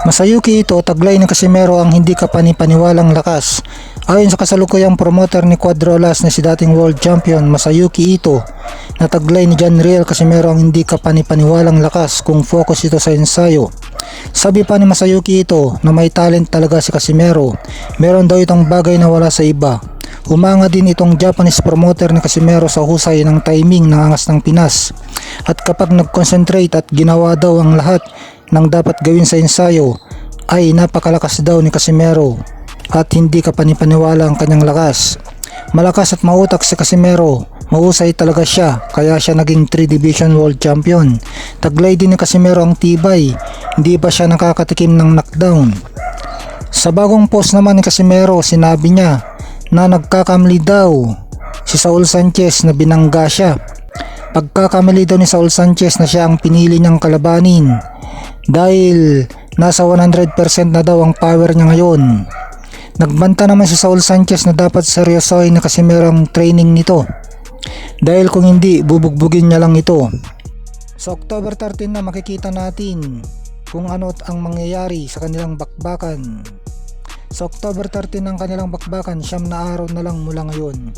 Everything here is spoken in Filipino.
Masayuki ito taglay ni Casimero ang hindi kapanipaniwalang lakas. Ayon sa kasalukuyang promoter ni Quadrolas na si dating world champion Masayuki Ito, nataglay ni John Riel Casimero ang hindi kapanipaniwalang lakas kung focus ito sa ensayo. Sabi pa ni Masayuki Ito na may talent talaga si Casimero, meron daw itong bagay na wala sa iba. Humanga din itong Japanese promoter ni Casimero sa husay ng timing ng angas ng Pinas. At kapag nag-concentrate at ginawa daw ang lahat ng dapat gawin sa ensayo, ay napakalakas daw ni Casimero at hindi ka panipaniwala ang kanyang lakas. Malakas at mautak si Casimero, mahusay talaga siya kaya siya naging 3 division world champion. Taglay din ni Casimero ang tibay, hindi ba siya nakakatikim ng knockdown. Sa bagong post naman ni Casimero, sinabi niya na nagkakamali daw si Saul Sanchez na binangga siya. Pagkakamali daw ni Saul Sanchez na siya ang pinili niyang kalabanin dahil nasa 100% na daw ang power niya ngayon. Nagbanta naman si Saul Sanchez na dapat seryosohin na Casimero ang training nito dahil kung hindi bubugbugin niya lang ito. Sa October 13 na makikita natin kung ano ang mangyayari sa kanilang bakbakan. Sa October 13 ng kanilang bakbakan, siyam na araw na lang mula ngayon.